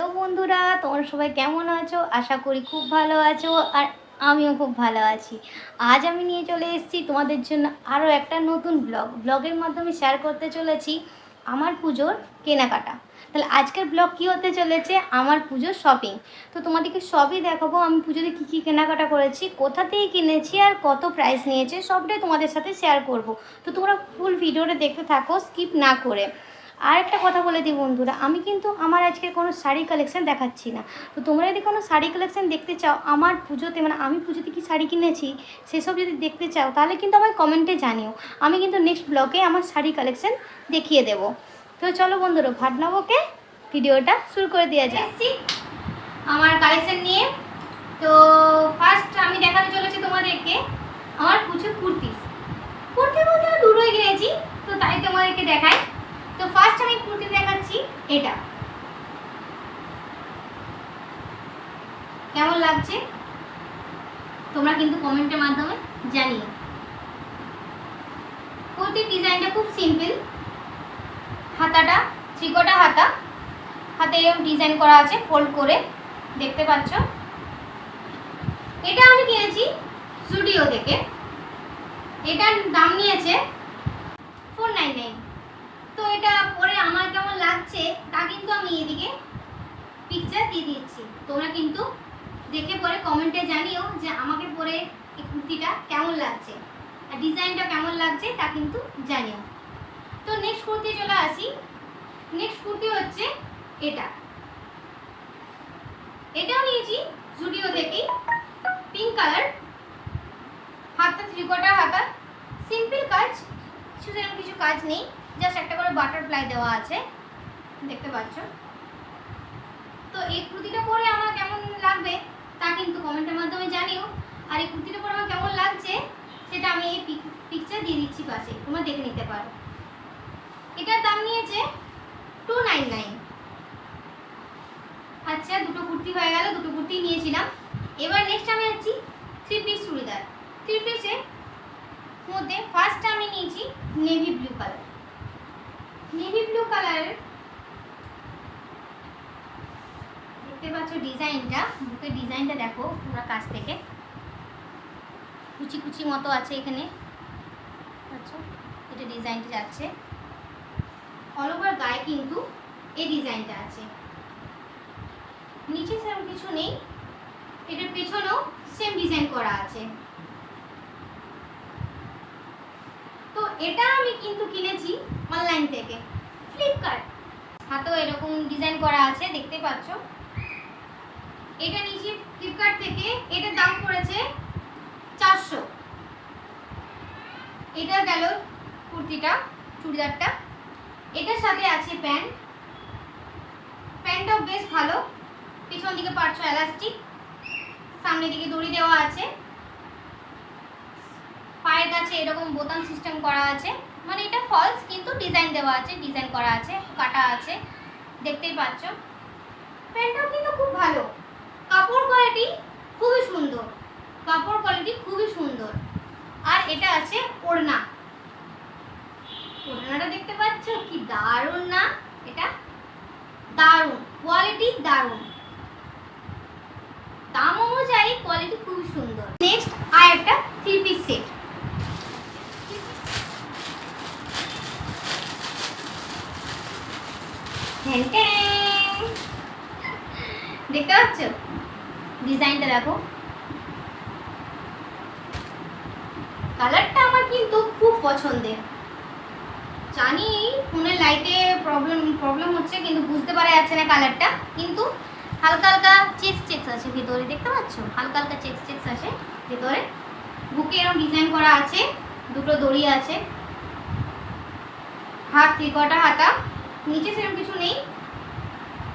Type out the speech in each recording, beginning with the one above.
তো বন্ধুরা, তোমরা সবাই কেমন আছো? আশা করি খুব ভালো আছো আর আমিও খুব ভালো আছি। আজ আমি নিয়ে চলে এসেছি তোমাদের জন্য আরও একটা নতুন ব্লগ। ব্লগের মাধ্যমে শেয়ার করতে চলেছি আমার পুজোর কেনাকাটা। তাহলে আজকের ব্লগ কী হতে চলেছে? আমার পুজোর শপিং তো তোমাদেরকে সবই দেখাবো, আমি পুজোতে কী কী কেনাকাটা করেছি, কোথা থেকে কিনেছি আর কত প্রাইস নিয়েছে, সবটাই তোমাদের সাথে শেয়ার করব। তো তোমরা ফুল ভিডিওটা দেখতে থাকো স্কিপ না করে। আর একটা কথা বলে দিই বন্ধুরা, আমি কিন্তু আমার আজকের কোনো শাড়ি কালেকশান দেখাচ্ছি না। তো তোমরা যদি কোনো শাড়ি কালেকশান দেখতে চাও, আমার পুজোতে মানে আমি পুজোতে কি শাড়ি কিনেছি, সেসব যদি দেখতে চাও, তাহলে কিন্তু আমার কমেন্টে জানিও। আমি কিন্তু নেক্সট ব্লগে আমার শাড়ি কালেকশান দেখিয়ে দেবো। তো চলো বন্ধুরা ভাটনাবকে ভিডিওটা শুরু করে দেওয়া যাচ্ছি আমার কালেকশান নিয়ে। তো ফার্স্ট আমি দেখাতে চলেছি তোমাদেরকে আমার প্রচুর কুর্তি। কুর্তি বলতে দুটোই কিনেছি, তো তাই তোমাদেরকে দেখাই। তো ফার্স্ট আমি কুর্তি দেখাচ্ছি, এটা। কেমন লাগছে? তোমরা কিন্তু কমেন্টের মাধ্যমে জানিও। কুর্তির ডিজাইনটা খুব সিম্পল হাতাটা ত্রিকোটা হাতা। হাতে এরকম ডিজাইন করা আছে ফোল্ড করে। দেখতে পাচ্ছ? এটা আমি কিনেছি স্টুডিও থেকে। এটার দাম নিয়েছে ফোর নাইন নাইন তো এটা পরে আমার কেমন লাগছে, তা কিন্তু আমি এদিকে পিকচার দিয়ে দিচ্ছি। তোমরা কিন্তু দেখে পরে কমেন্টে জানিও যে আমাকে পরে এই কুর্তিটা কেমন লাগছে আর ডিজাইনটা কেমন লাগছে তা কিন্তু জানিও। তো নেক্সট কুর্তি চলে আসি। নেক্সট কুর্তি হচ্ছে এটা। এটাও নিয়েছি জুডিও থেকেই। পিঙ্ক কালার হাতটা ত্রিকোটা হাতা। সিম্পল কাজ কিছু কিছু কাজ নেই। জাস্ট একটা করে বাটারফ্লাই দেওয়া আছে। দেখতে পাচ্ছ? তো এই কুর্তিটা পরে আমার কেমন লাগবে তা কিন্তু কমেন্টের মাধ্যমে জানিও। আর এই কুর্তিটা পরে আমার কেমন লাগছে সেটা আমি এই পিকচার দিয়ে দিচ্ছি পাশে। তোমরা দেখে নিতে পারো। এটার দাম নিয়েছে টু নাইন নাইন আচ্ছা দুটো কুর্তি হয়ে গেল, দুটো কুর্তি নিয়েছিলাম। এবার নেক্সট আমি আছি থ্রি পিস চুড়িদার। থ্রি পিসের মধ্যে ফার্স্ট আমি নিয়েছি navy blue colour navy blue colour. দেখতে পাচ্ছ ডিজাইনটা। বুকের ডিজাইনটা দেখো পুরো কাছ থেকে। কুচি কুচি মতো আছে এখানে। আচ্ছা এটা ডিজাইনটা যাচ্ছে। অল ওভার গায়ে কিন্তু এই ডিজাইনটা আছে। নিচে সেরকম কিছু নেই। এটার পেছনেও সেম ডিজাইন করা আছে। তো এটা আমি কিন্তু কিনেছি অনলাইন থেকে। হাতেও এরকম ডিজাইন করা আছে, দেখতে পাচ্ছ। এটা নিয়েছি ফ্লিপকার্ট থেকে এটার দাম পড়েছে চারশো। এটা গেল কুর্তিটা, চুড়িদারটা। এটার সাথে আছে প্যান্ট। প্যান্টটাও বেশ ভালো। পিছন দিকে পাচ্ছ এলাস্টিক সামনের দিকে দড়ি দেওয়া আছে। পায়ের কাছে এরকম বোতাম সিস্টেম করা আছে। মানে এটা ফলস কিন্তু ডিজাইন দেওয়া আছে ডিজাইন করা আছে, কাটা আছে, দেখতেই পাচ্ছ। প্যান্টটাও কিন্তু খুব ভালো। কাপড় কোয়ালিটি খুবই সুন্দর। কাপড় কোয়ালিটি খুবই সুন্দর। আর এটা আছে ওড়না। ওড়নাটা দেখতে পাচ্ছ? কি দারুণ না? এটা দারুণ। কোয়ালিটি দারুণ। দাম অনুযায়ী কোয়ালিটি খুবই সুন্দর। নেক্সট আর একটা থ্রি পিস সেট দেখতে পাচ্ছ? ডিজাইনটা দেখো। কালারটা আমার কিন্তু খুব পছন্দের। জানি ফোনের লাইটে প্রবলেম প্রবলেম হচ্ছে, কিন্তু বুঝতে পারা যাচ্ছে না কালারটা কিন্তু হালকা হালকা চেক্স চেক্স আছে ভিতরে, দেখতে পাচ্ছ? হালকা হালকা চেক্স চেক্স আছে ভিতরে। বুকে এরকম ডিজাইন করা আছে, দুটো দড়ি আছে। হাত ত্রিকটা হাতা। নিচে সেরকম কিছু নেই।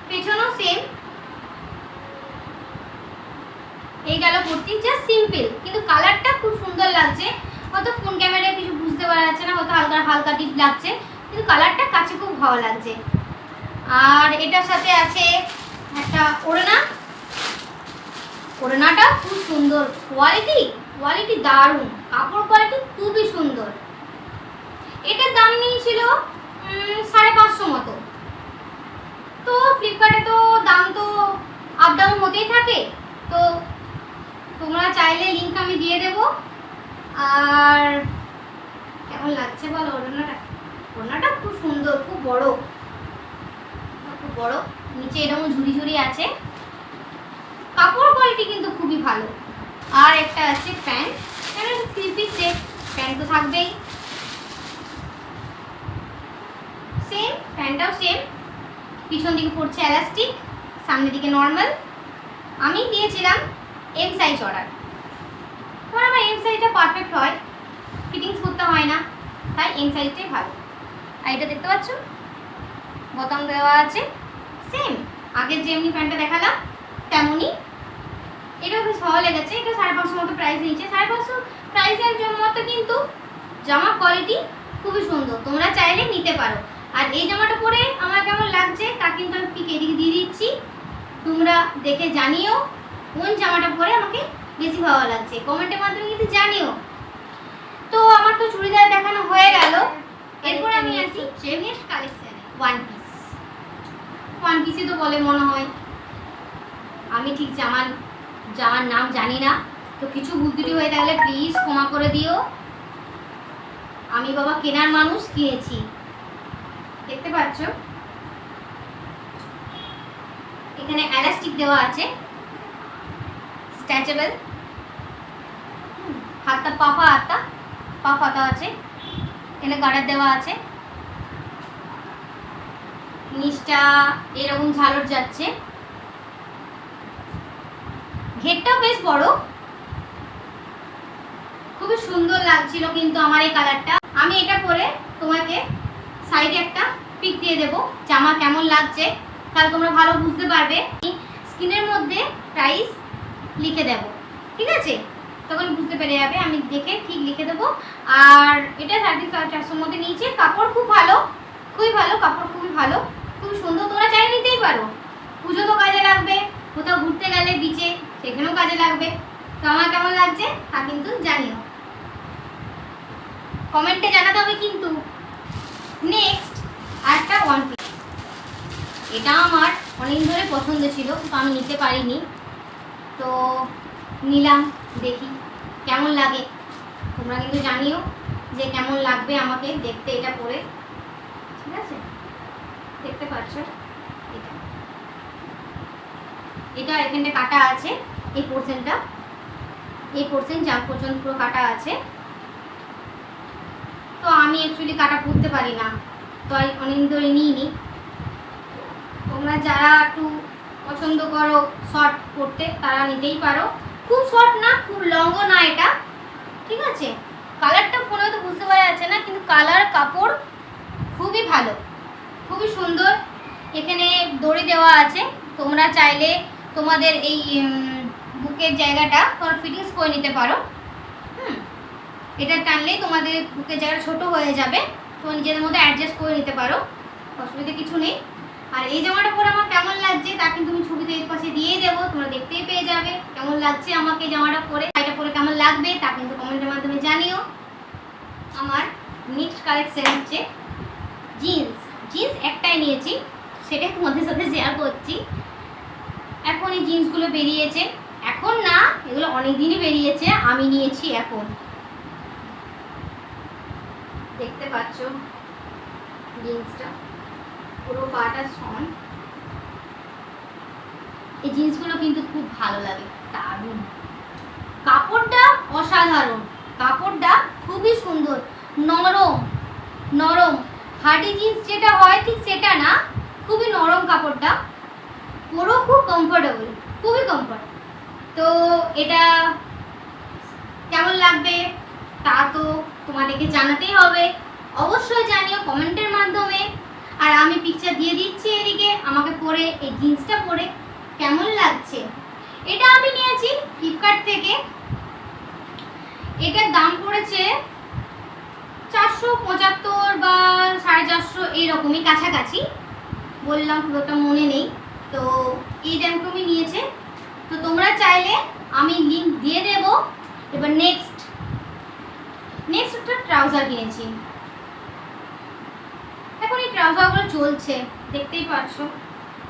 পেছনেও সেম এই গেল কুর্তি জাস্ট সিম্পল কিন্তু কালারটা খুব সুন্দর লাগছে। হয়তো ফোন ক্যামেরায় কিছু বুঝতে পারা যাচ্ছে না, হয়তো হালকা হালকা ডিপ লাগছে। কিন্তু কালারটা কাছে খুব ভালো লাগছে। আর এটার সাথে আছে একটা ওড়না। ওড়নাটা খুব সুন্দর। কোয়ালিটি কোয়ালিটি দারুণ। কাপড় কোয়ালিটি খুবই সুন্দর। এটার দাম নিয়েছিল সাড়ে পাঁচশো মতো। তো ফ্লিপকার্টে তো দাম তো লাগবে তো তোমরা চাইলে লিঙ্ক আমি দিয়ে দেবো। আর কেমন লাগছে বলো ওড়নাটা? ওড়নাটা খুব সুন্দর, খুব বড়। খুব বড়। নিচে এরকম ঝুড়ি ঝুড়ি আছে। কাপড় কোয়ালিটি কিন্তু খুবই ভালো। আর একটা আছে pant. Pant three piece pant তো থাকবেই। সেম প্যান্টটাও সেম পিছন দিকে পড়ছে এলাস্টিক সামনের দিকে নর্মাল আমি দিয়েছিলাম এম সাইজ অর্ডার কারণ আমার এম সাইজটা পারফেক্ট হয় ফিটিংস করতে হয় না, তাই এম সাইজটাই ভালো। আর এটা দেখতে পাচ্ছ? বোতাম দেওয়া আছে সেম আগের যেমনি প্যান্টটা দেখালাম, তেমনই। এটাও বেশ ভালো লেগেছে, এটা সাড়ে পাঁচশো মতো প্রাইস নিয়েছে। সাড়ে পাঁচশো প্রাইসের জন্য মতো কিন্তু জামা কোয়ালিটি খুবই সুন্দর, তোমরা চাইলে নিতে পারো। আর এই জামাটা পরে আমার কেমন লাগছে তা কিন্তু আমি পিক এদিকে দিয়ে দিচ্ছি। তোমরা দেখে জানিও কোন জামাটা পরে আমাকে বেশি ভালো লাগছে। কমেন্টের মাধ্যমে কিন্তু জানিও। তো আমার তো চুড়িদার দেখানো হয়ে গেল। এরপর আমি আসি নেক্সট কালেকশনে ওয়ান পিস ওয়ান পিসে তো বলে মনে হয়। আমি ঠিক জামার জামার নাম জানি না। তো কিছু ত্রুটি হয়ে থাকলে প্লিজ ক্ষমা করে দিও। আমি বাবা কেনার মানুষ কিনেছি। দেখতে পাচ্ছ? এখানে এলাস্টিক দেওয়া আছে। স্ট্রেচেবল হাতটা পাফা হাতটা পা আছে। এখানে গার্ডার দেওয়া আছে। নিচটা এরকম ঝালর যাচ্ছে। ঘেরটাও বেশ বড়। খুবই সুন্দর লাগছিল কিন্তু আমার এই কালারটা আমি এটা পরে তোমাকে সাইডে একটা পিক দিয়ে দেবো। জামা কেমন লাগছে, তাহলে তোমরা ভালো বুঝতে পারবে। স্ক্রিনের মধ্যে প্রাইস লিখে দেব, ঠিক আছে? তখন বুঝতে পেরে যাবে, আমি দেখে ঠিক লিখে দেবো। আর এটা সাড়ে চারশোর মধ্যে নিয়েছে, কাপড় খুব ভালো, খুবই ভালো, কাপড় খুবই ভালো খুব সুন্দর, তোমরা চাই নিতেই পারো। পুজো তো কাজে লাগবে, কোথাও ঘুরতে গেলে বিচে সেখানেও কাজে লাগবে। তো আমার কেমন লাগছে তা কিন্তু জানিও। কমেন্টে জানাতে হবে কিন্তু। নেক্সট আরেকটা ওয়ান পিস এটা আমার অনেক ধরে পছন্দ ছিল, কিন্তু আমি নিতে পারিনি। তো নিলাম, দেখি কেমন লাগে। তোমরা কিন্তু জানিও যে কেমন লাগবে আমাকে দেখতে এটা পরে। ঠিক আছে? দেখতে পাচ্ছ এটা। এটা এখানটা কাটা আছে, এই পোর্শনটা এই পোর্শন যা পর্যন্ত পুরো কাটা আছে। তো আমি অ্যাকচুয়ালি কাটা পরতে পারি না। তো অনেকদিন ধরে নিইনি। তোমরা যারা একটু পছন্দ করো শর্ট পরতে তারা নিতেই পারো। খুব শর্ট না, খুব লংও না এটা। ঠিক আছে? কালারটা ফোনে তো বুঝতে পারা যাচ্ছে না, কিন্তু কালার কাপড় খুবই ভালো। খুবই সুন্দর। এখানে দড়ি দেওয়া আছে। তোমরা চাইলে তোমাদের এই বুকের জায়গাটা তোমরা ফিটিংস করে নিতে পারো। এটা টানলেই তোমাদের বুকের জায়গাটা ছোট হয়ে যাবে। তো নিজেদের মধ্যে অ্যাডজাস্ট করে নিতে পারো। অসুবিধা কিছু নেই। আর এই জামাটা পরে আমার কেমন লাগছে তা কিন্তু আমি ছবিতে এর পাশে দিয়েই দেবো। তোমরা দেখতেই পেয়ে যাবে কেমন লাগছে আমাকে জামাটা পরে। এটা পরে কেমন লাগবে তা কিন্তু কমেন্টের মাধ্যমে জানিও। আমার নেক্সট কালেকশন হচ্ছে জিন্স জিন্স একটাই নিয়েছি, সেটাই তোমাদের সাথে শেয়ার করছি। এখন এই জিন্সগুলো বেরিয়েছে। এখন না, এগুলো অনেক দিনই বেরিয়েছে, আমি নিয়েছি এখন। দেখতে পাচ্ছ জিন্সটা। পুরো পাটা সন। এই জিন্সগুলো কিন্তু খুব ভালো লাগে। দারুণ। কাপড়টা অসাধারণ। কাপড়টা খুবই সুন্দর। নরম নরম। হার্ডি জিন্স যেটা হয় ঠিক সেটা না। খুবই নরম কাপড়টা। পুরো খুব কমফোর্টেবল খুবই কমফোর্ট তো এটা কেমন লাগবে? তা তো তোমাদেরকে জানাতেই হবে। অবশ্যই জানিও কমেন্টের মাধ্যমে। আর আমি পিকচার দিয়ে দিচ্ছি এদিকে, আমাকে পরে এই জিন্সটা পরে। কেমন লাগছে? এটা আমি নিয়েছি ফ্লিপকার্ট থেকে। এটার দাম পড়েছে চারশো পঁচাত্তর বা সাড়ে চারশো এইরকমই কাছাকাছি। বললাম একটা মনে নেই। তো এই দামটুমি নিয়েছে। তো তোমরা চাইলে আমি লিঙ্ক দিয়ে দেব। এবার নেক্সট নেক্সট একটা ট্রাউজার কিনেছি। এখন এই ট্রাউজারগুলো চলছে, দেখতেই পাচ্ছ।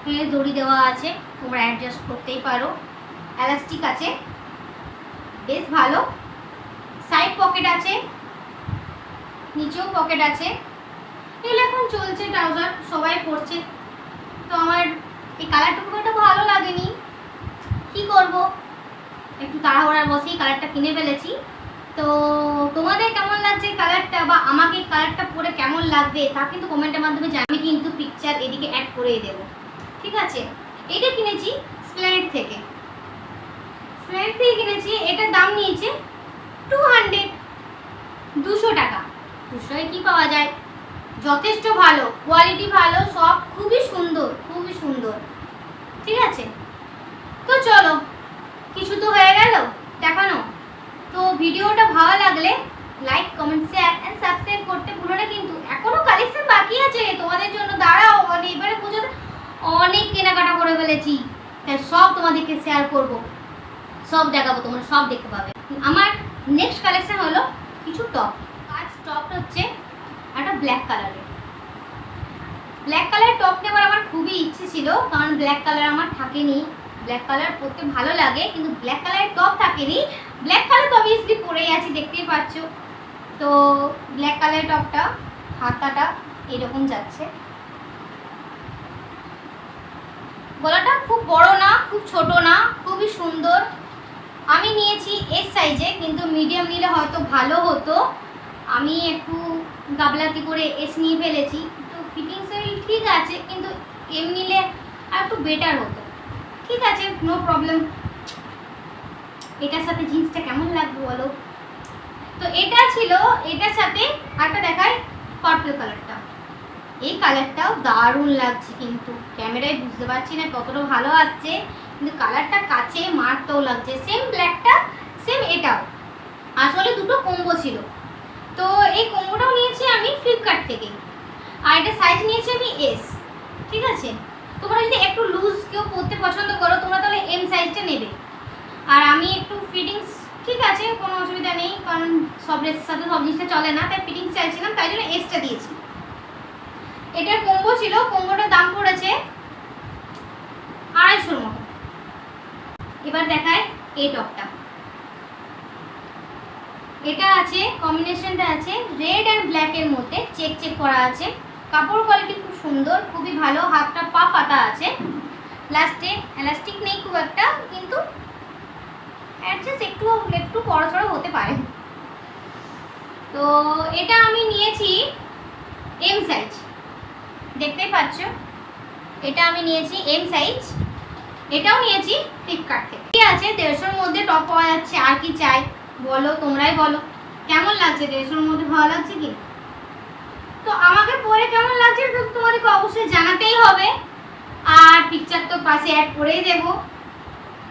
এখানে দড়ি দেওয়া আছে, তোমরা অ্যাডজাস্ট করতেই পারো। এলাস্টিক আছে, বেশ ভালো। সাইড পকেট আছে, নিচেও পকেট আছে। এগুলো এখন চলছে ট্রাউজার সবাই পরছে। তো আমার এই কালারটা খুব একটা ভালো লাগেনি। কি করব? একটু তাড়াহুড়ার বসেই কালারটা কিনে ফেলেছি। তো তোমাদের কেমন লাগছে কালারটা বা আমাকে কালারটা পরে কেমন লাগবে তা কিন্তু কমেন্টের মাধ্যমে আমি কিন্তু পিকচার এদিকে অ্যাড করে দেবো। ঠিক আছে? এটা কিনেছি স্প্ল্যানেট থেকে। স্প্ল্যানেট থেকে কিনেছি, এটার দাম নিয়েছে টু হান্ড্রেড দুশো টাকা। দুশোয় কি পাওয়া যায়? যথেষ্ট ভালো কোয়ালিটি ভালো, সব খুবই সুন্দর খুবই সুন্দর। ঠিক আছে? তো চলো, কিছু তো হয়ে গেল, দেখানো। তো ভিডিওটা ভালো লাগলে like comment share and subscribe করতে ভুলো না কিন্তু এখনও কালেকশন বাকি আছে। তোমাদের জন্য দাঁড়াও মানে এবারে পুজোতে অনেক কেনাকাটা করে ফেলেছি। তাই সব তোমাদেরকে শেয়ার করব। সব দেখাবো, তোমরা সব দেখতে পাবে। আমার নেক্সট কালেকশন হলো কিছু টপ আজ টপটা হচ্ছে একটা ব্ল্যাক কালারের ব্ল্যাক কালারের টপ নেবার আমার খুবই ইচ্ছে ছিল, কারণ ব্ল্যাক কালার আমার থাকেনি। ব্ল্যাক কালার পরতে ভালো লাগে, কিন্তু ব্ল্যাক কালারের টপ থাকেনি। ব্ল্যাক কালার তো অবভিয়াসলি পরেই আছি, দেখতেই পাচ্ছ। তো ব্ল্যাক কালারের টপটা হাতাটা এরকম যাচ্ছে। গলাটা খুব বড় না, খুব ছোট না, খুবই সুন্দর। আমি নিয়েছি এস সাইজে কিন্তু মিডিয়াম নিলে হয়তো ভালো হতো। আমি একটু গাবলাতি করে এস নিয়ে ফেলেছি। তো ফিটিংস ঠিক আছে, কিন্তু এম নিলে একটু বেটার হতো। ঠিক আছে নো প্রবলেম এটার সাথে জিন্সটা কেমন লাগবে বলো? তো এটা ছিল, এটার সাথে আরেকটা দেখায় পার্পল কালারটা এই কালারটাও দারুণ লাগছে কিন্তু। ক্যামেরায় বুঝতে পারছি না কতটা ভালো আসছে, কিন্তু কালারটা কাছে মারতেও লাগছে। সেম ব্ল্যাকটা সেম এটাও। আসলে দুটো কম্বো ছিল। তো এই কম্বোটাও নিয়েছি আমি ফ্লিপকার্ট থেকে। আর এটা সাইজ নিয়েছি আমি এস ঠিক আছে? তোমরা যদি একটু লুজ কেউ পরতে পছন্দ করো, তোমরা তাহলে এম সাইজটা নেবে। আর আমি একটু ফিটিংস ঠিক আছে, কোনো অসুবিধা নেই, কারণ সব ড্রেসের সাথে সব জিনিসটা চলে না, তাই ফিটিংস চাইছিলাম, তাই জন্য এসটা দিয়েছি। এটার কম্বো ছিল কম্বোটার দাম পড়েছে আড়াইশোর মতো। এবার দেখায় এই টপটা এটা আছে কম্বিনেশনটা আছে রেড অ্যান্ড ব্ল্যাকের মধ্যে চেক চেক করা আছে। কাপড় কোয়ালিটি খুব সুন্দর, খুবই ভালো, হাতটা পা পাতা আছে। লাস্টে এলাস্টিক নেই খুব একটা, কিন্তু অ্যাডজাস্ট একটু একটু বড়সড় হতে পারে। তো এটা আমি নিয়েছি এম সাইজ দেখতেই পাচ্ছ? এটা আমি নিয়েছি এম সাইজ এটাও নিয়েছি ফ্লিপকার্ট থেকে। ঠিক আছে? দেড়শোর মধ্যে টপ পাওয়া যাচ্ছে। আর কি চাই? বলো, তোমরাই বলো। কেমন লাগছে? দেড়শোর মধ্যে ভালো লাগছে কি? তো আমাকে পরে কেমন লাগছে, তোমাদেরকে অবশ্যই জানাতেই হবে। আর পিকচার তো পাশে অ্যাড করেই দেব।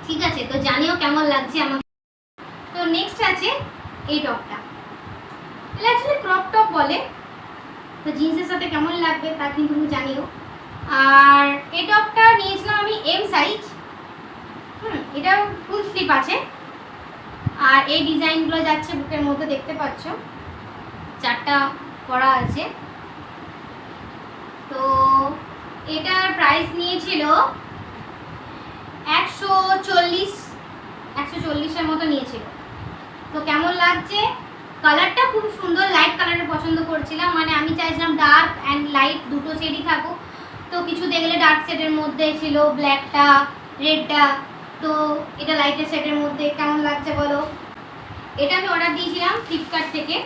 ঠিক আছে, তো জানিও কেমন লাগছে আমাকে। তো নেক্সট আছে এই টপটা এটা অ্যাকচুয়ালি ক্রপ টপ বলে। তো জিন্সের সাথে কেমন লাগবে তা কিন্তু তুমি জানিও। আর এই টপটা নিয়েছিলাম আমি এম সাইজ হুম, এটাও ফুল স্লিপ আছে। আর এই ডিজাইনগুলো যাচ্ছে বুকের মধ্যে, দেখতে পাচ্ছ? চারটা করা আছে। তো এটার প্রাইস নিয়েছিল একশো চল্লিশ, একশো চল্লিশের মতো নিয়েছিল। তো কেমন লাগছে? কালারটা খুব সুন্দর লাইট কালারের পছন্দ করছিলাম। মানে আমি চাইছিলাম ডার্ক অ্যান্ড লাইট দুটো শেডই থাকুক। তো কিছু দেখলে ডার্ক শেডের মধ্যে ছিল ব্ল্যাকটা রেডটা তো এটা লাইটের শেডের মধ্যে, কেমন লাগছে বলো? এটা আমি অর্ডার দিয়েছিলাম ফ্লিপকার্ট থেকে।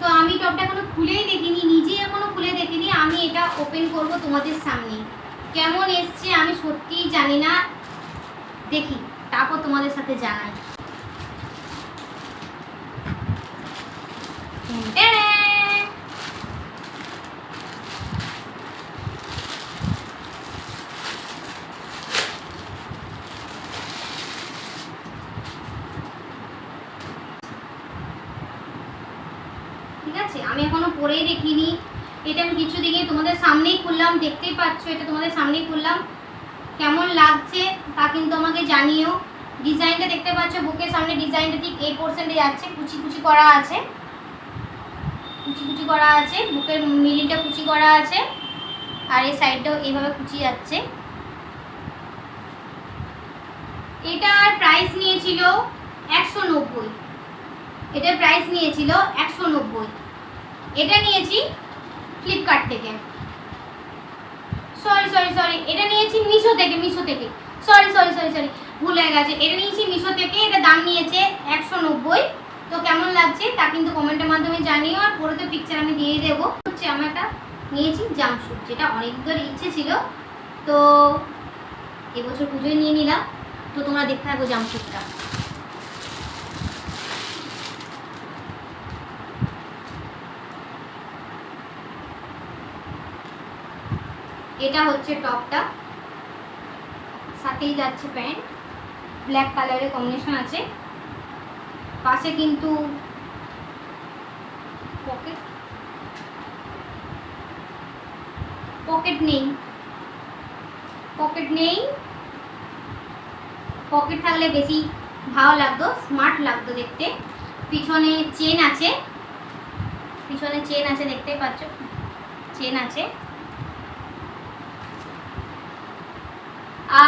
তো আমি টপটা এখনও খুলেই দেখিনি নিজে এখনও খুলে দেখিনি। আমি এটা ওপেন করব তোমাদের সামনে। কেমন এসছে আমি সত্যিই জানি না। দেখি, তারপর তোমাদের সাথে জানাই। ঠিক আছে, আমি এখনও পরেই দেখিনি। এটা আমি কিছু দিকে তোমাদের সামনেই খুললাম, দেখতেই পাচ্ছ এটা তোমাদের সামনেই খুললাম। কেমন লাগছে তা কিন্তু আমাকে জানিও। ডিজাইনটা দেখতে পাচ্ছ, বুকের সামনে ডিজাইনটা ঠিক এই পোর্শনটা যাচ্ছে, কুচি কুচি করা আছে। কুচি কুচি করা আছে, বুকের মিলিটা কুচি করা আছে, আর এই সাইডটাও এইভাবে কুচি যাচ্ছে। এটার প্রাইস নিয়েছিল একশো নব্বই। এটার প্রাইস নিয়েছিল একশো নব্বই। এটা নিয়েছি ফ্লিপকার্ট থেকে। সরি সরি সরি এটা নিয়েছি মিশো থেকে মিশো থেকে। সরি সরি সরি সরি ভুল হয়ে গেছে। এটা নিয়েছি মিশো থেকে, এটা দাম নিয়েছে একশো নব্বই। তো কেমন লাগছে তা কিন্তু কমেন্টের মাধ্যমে জানিও, আর পরে তো পিকচার আমি দিয়ে দেবো। হচ্ছে আমার একটা নিয়েছি জামশুট যেটা অনেক ধরে ইচ্ছে ছিল। তো এবছর পুজোয় নিয়ে নিলাম। তো তোমরা দেখতে থাকো জামশুটটা এটা হচ্ছে টপটা। সাথেই যাচ্ছে প্যান্ট। ব্ল্যাক কালারের কম্বিনেশন আছে। পাশে কিন্তু পকেট। পকেট নেই। পকেট নেই। পকেট থাকলে বেশি ভালো লাগতো স্মার্ট লাগতো দেখতে। পিছনে চেন আছে। পিছনে চেন আছে, দেখতেই পাচ্ছ? চেন আছে।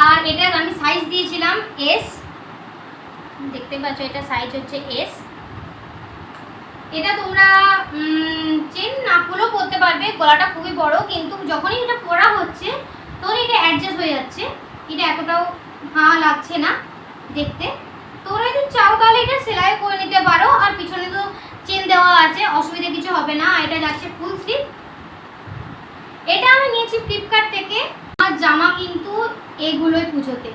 আর এটার আমি সাইজ দিয়েছিলাম এস দেখতে পাচ্ছ, এটা সাইজ হচ্ছে এস এটা তোমরা চেন না খুলেও পরতে পারবে, গলাটা খুবই বড়, কিন্তু যখনই এটা পরা হচ্ছে তখন এটা অ্যাডজাস্ট হয়ে যাচ্ছে। এটা এতটাও ভালো লাগছে না দেখতে। তোমরা যদি চাও তাহলে এটা সেলাই করে নিতে পারো, আর পিছনে তো চেন দেওয়া আছে, অসুবিধা কিছু হবে না এটা যাচ্ছে ফুল স্লিভ এটা আমি নিয়েছি ফ্লিপকার্ট থেকে। আমার জামা কিন্তু এগুলোই পুজোতে।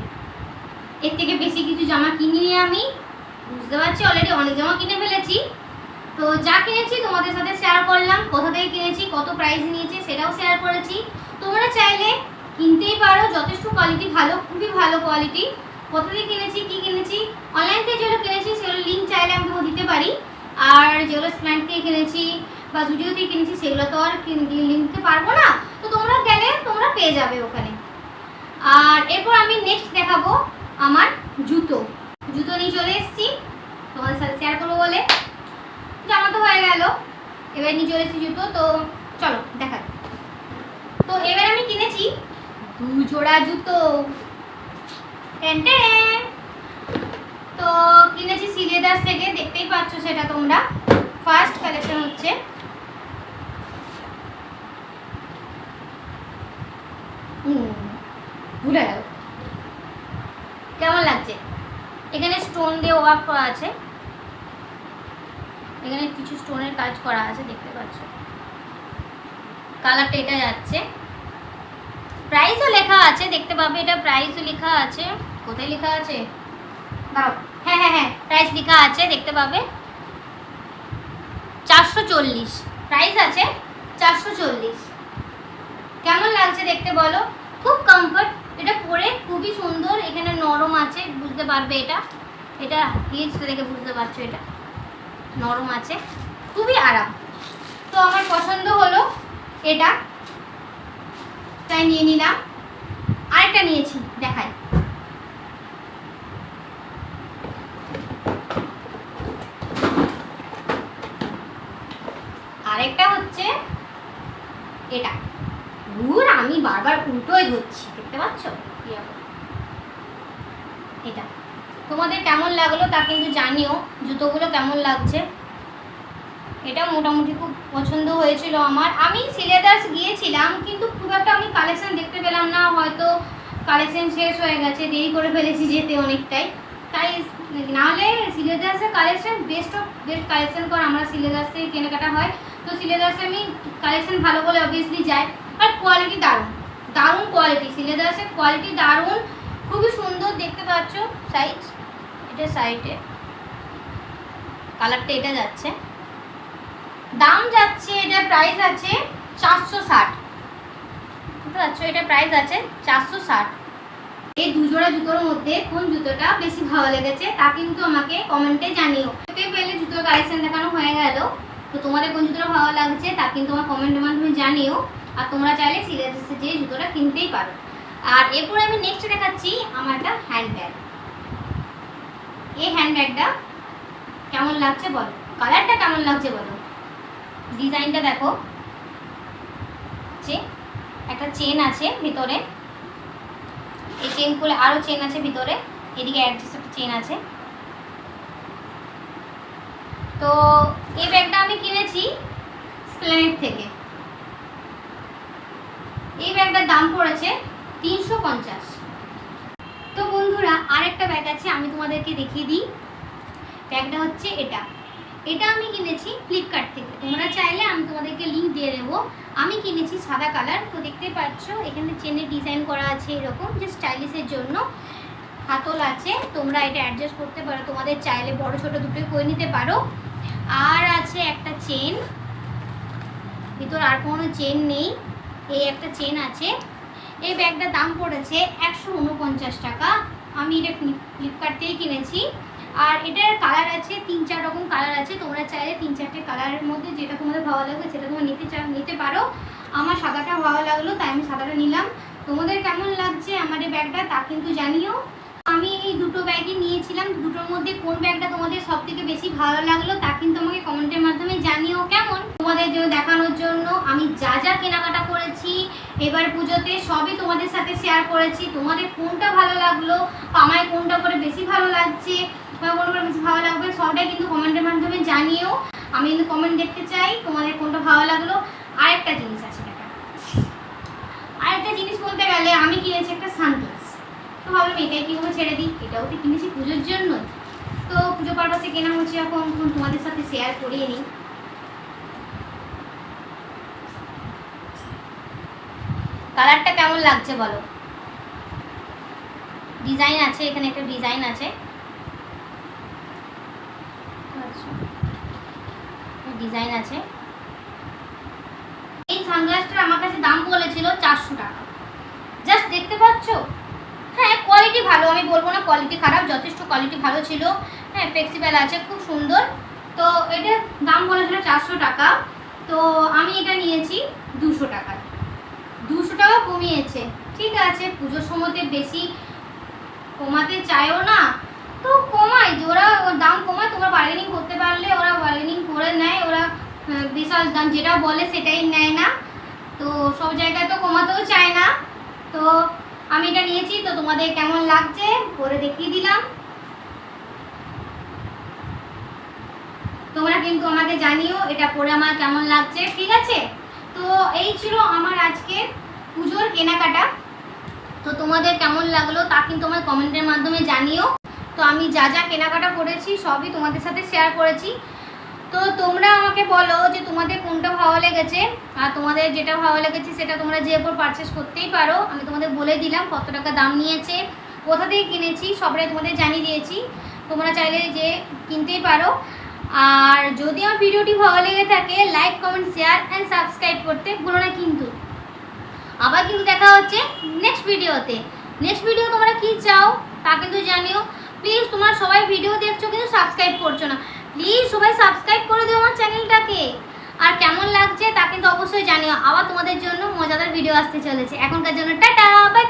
এর থেকে বেশি কিছু জামা কিনিনি আমি। বুঝতে পারছি অলরেডি অনেক জামা কিনে ফেলেছি। তো যা কিনেছি তোমাদের সাথে শেয়ার করলাম, কোথা থেকে কিনেছি, কত প্রাইস নিয়েছে সেটাও শেয়ার করেছি। তোমরা চাইলে কিনতেই পারো, যথেষ্ট কোয়ালিটি ভালো, খুবই ভালো কোয়ালিটি কোথা থেকে কিনেছি, কী কিনেছি অনলাইন থেকে যেগুলো কিনেছি সেগুলো লিঙ্ক চাইলে আমি তোমাকে দিতে পারি। আর যেগুলো স্প্ল্যান্ড থেকে কিনেছি বা জুডিও থেকে কিনেছি সেগুলো তো আর লিঙ্ক দিতে পারব না। তো তোমরা পেয়ে যাবে ওখানে। আর এরপর আমি নেক্সট দেখাবো আমার জুতো। জুতো নিয়ে চলে এসেছি। তোমাদের সাথে শেয়ার করব বলে। জামা তো হয়ে গেল। এবার নিয়ে চলে এসেছি জুতো। তো চলো, দেখা তো এবার আমি কিনেছি দু জোড়া জুতো। তো কিনেছি সিলেদাস থেকে, দেখতেই পাচ্ছ সেটা তোমরা। ফার্স্ট কালেকশন হচ্ছে হুম, ভুলে গেল কেমন লাগছে এখানে স্টোন দিয়ে ওয়ার্ক করা আছে। এখানে কিছু স্টোনের কাজ করা আছে দেখতে পাচ্ছ। কালারটা এটা যাচ্ছে। প্রাইসও লেখা আছে দেখতে পাবে এটা। প্রাইসও লেখা আছে। কোথায় লেখা আছে? দাঁড়াও হ্যাঁ হ্যাঁ হ্যাঁ প্রাইস লেখা আছে দেখতে পাবে। চারশো চল্লিশ। প্রাইস আছে চারশো চল্লিশ। কেমন লাগছে দেখতে বলো? খুব কমফর্ট এটা পরে খুবই সুন্দর এখানে নরম আছে বুঝতে পারবে এটা। এটা হিলসটা দেখে বুঝতে পারছ এটা। নরম আছে, খুবই আরাম। তো আমার পছন্দ হলো এটা। তাই নিয়ে নিলাম। আরেকটা নিয়েছি, দেখাই। আরেকটা হচ্ছে এটা। দূর আমি বারবার উল্টোই ধরছি, দেখতে পাচ্ছ? এটা। তোমাদের কেমন লাগল তা কিন্তু জানিও, জুতোগুলো কেমন লাগছে? এটা মোটামুটি খুব পছন্দ হয়েছিল আমার। আমি সিলেদার্স গিয়েছিলাম, কিন্তু খুব একটা আমি কালেকশন দেখতে পেলাম না, হয়তো কালেকশন শেষ হয়ে গেছে, দেরি করে ফেলেছি যেতে অনেকটাই। তাই নাহলে সিলেদার্সের collection best of best collection কর, আমরা সিলেদার্স থেকে কেনাকাটা হয়। তো সিলেদার্সে আমি কালেকশন ভালো বলে অবভিয়াসলি যাই আর কোয়ালিটি দারুণ দারুণ কোয়ালিটি সিলেদার্সের কোয়ালিটি দারুণ, খুবই সুন্দর দেখতে পাচ্ছ সাইজ এটা সাইডে। কালারটা এটা যাচ্ছে। দাম যাচ্ছে, এটা প্রাইস আছে চারশো ষাট। বুঝতে পারছ? এটা প্রাইস আছে চারশো ষাট। এই দুজোড়া জুতোর মধ্যে কোন জুতোটা বেশি ভালো লেগেছে তা কিন্তু আমাকে কমেন্টে জানিও। পেলে জুতোর কালেকশন দেখানো হয়ে গেল। তো তোমাদের কোন জুতোটা ভালো লাগছে তা কিন্তু আমার কমেন্টের মাধ্যমে জানিও। আর তোমরা চাইলে সিরিয়াসে যে জুতোটা কিনতেই পারো। আর এরপরে আমি নেক্সট দেখাচ্ছি আমার একটা হ্যান্ড ব্যাগ এই হ্যান্ড ব্যাগটা কেমন লাগছে বলো? কালারটা কেমন লাগছে বলো? ডিজাইনটা দেখো। একটা চেন আছে ভিতরে। এই চেন খুলে আরও চেন আছে ভিতরে। এদিকে অ্যাডজাস্ট একটা চেন আছে। তো এই ব্যাগটা আমি কিনেছি স্প্লেনেট থেকে। এই ব্যাগটার দাম পড়েছে তিনশো পঞ্চাশ। বন্ধুরা, আরেকটা ব্যাগ আছে, আমি তোমাদেরকে দেখিয়ে দিই। ব্যাগটা হচ্ছে এটা। এটা আমি কিনেছি ফ্লিপকার্ট থেকে। তোমরা চাইলে আমি তোমাদেরকে লিঙ্ক দিয়ে দেবো। আমি কিনেছি সাদা কালার তো দেখতে পাচ্ছ, এখানে চেনের ডিজাইন করা আছে এরকম যে স্টাইলিশের জন্য। হাতল আছে, তোমরা এটা অ্যাডজাস্ট করতে পারো। তোমাদের চাইলে বড়, ছোট দুটোই করে নিতে পারো। আর আছে একটা চেন ভিতর আর কোনো চেন নেই। এই একটা চেন আছে। এই ব্যাগটার দাম পড়েছে একশো উনপঞ্চাশ টাকা। আমি এটা ফ্লিপকার্ট থেকে কিনেছি। আর এটার কালার আছে, তিন চার রকম কালার আছে। তোমরা চাইলে তিন চারটে কালারের মধ্যে যেটা তোমাদের ভালো লাগবে, সেটা তোমরা নিতে চা, নিতে পারো। আমার সাদাটা ভালো লাগল, তাই আমি সাদাটা নিলাম। তোমাদের কেমন লাগছে আমার এই ব্যাগটা, তা কিন্তু জানিও। আমি এই দুটো ব্যাগই নিয়েছিলাম। দুটোর মধ্যে কোন ব্যাগটা তোমাদের সব থেকে বেশি ভালো লাগল তা কিন্তু আমাকে কমেন্টের মাধ্যমে জানিও কেমন। তোমাদের দেখানোর জন্য আমি যা যা কেনাকাটা করেছি, এবার পুজোতে সবই তোমাদের সাথে শেয়ার করেছি। তোমাদের কোনটা ভালো লাগল, আমায় কোনটা করে বেশি ভালো লাগছে বা কোনটা করে বেশি ভালো লাগবে, সবটাই কিন্তু কমেন্টের মাধ্যমে জানিও। আমি কিন্তু কমেন্ট দেখতে চাই তোমাদের কোনটা ভালো লাগল। আরেকটা জিনিস আছে আরেকটা জিনিস বলতে গেলে আমি কিনেছি একটা সানগ্লাস তো ভাবলাম এটাই কিনবো ছেড়ে দিই। এটাও তো কিনেছি পুজোর জন্য। তো পুজো পারপাসে কেনা হচ্ছে এখন তোমাদের সাথে শেয়ার করিয়ে নিই। কালারটা কেমন লাগছে বলো? ডিজাইন আছে, এখানে একটা ডিজাইন আছে। ডিজাইন আছে। এই সানগ্লাসটার আমার কাছে দাম বলেছিল চারশো টাকা। জাস্ট দেখতে পাচ্ছ? হ্যাঁ কোয়ালিটি ভালো, আমি বলব না কোয়ালিটি খারাপ, যথেষ্ট কোয়ালিটি ভালো ছিল। হ্যাঁ ফ্লেক্সিবল আছে, খুব সুন্দর। তো এটার দাম বলেছিল চারশো টাকা। তো আমি এটা নিয়েছি দুশো টাকা। দুশো টাকা কমিয়েছে। ঠিক আছে, পুজোর সময়তে বেশি কমাতে চায়ও না। তো কমায় ওর দাম কমায়, তোমরা বার্গেনিং করতে পারলে, ওরা বার্গেনিং করে নেয়, ওরা বিশাল দাম যেটা বলে সেটাই নেয় না। তো সব জায়গায় তো কমাতেও চায় না। তো আমি এটা নিয়েছি, তো তোমাদের কেমন লাগছে? পরে দেখিয়ে দিলাম। তোমরা কিন্তু আমাকে জানিও এটা পরে আমার কেমন লাগছে, ঠিক আছে? তো এই ছিল আমার আজকে পুজোর কেনাকাটা। তো তোমাদের কেমন লাগল তা কিন্তু আমার কমেন্টের মাধ্যমে জানিও। তো আমি যা যা কেনাকাটা করেছি সবই তোমাদের সাথে শেয়ার করেছি। তো তোমরা আমাকে বলো যে তোমাদের কোনটা ভালো লেগেছে? আর তোমাদের যেটা ভালো লেগেছে সেটা তোমরা যে ওপর পারচেস করতেই পারো। আমি তোমাদের বলে দিলাম কত টাকা দাম নিয়েছে। কোথা থেকে কিনেছি সবটাই তোমাদের জানিয়ে দিয়েছি। তোমরা চাইলে যে কিনতেই পারো। আর যদি আমার ভিডিওটি ভালো লেগে থাকে like comment share and subscribe করতে ভুলো না কিন্তু। আবার কিন্তু দেখা হচ্ছে নেক্সট ভিডিওতে। নেক্সট ভিডিও তোমরা কি চাও তা কিন্তু জানিও। প্লিজ তোমরা সবাই ভিডিও দেখছ কিন্তু সাবস্ক্রাইব করছ না। প্লিজ সবাই সাবস্ক্রাইব করে দিও আমার চ্যানেলটাকে আর কেমন লাগছে তা কিন্তু অবশ্যই জানিও। আবার তোমাদের জন্য মজাদার ভিডিও আসতে চলেছে। এখনকার জন্য টাটা বাই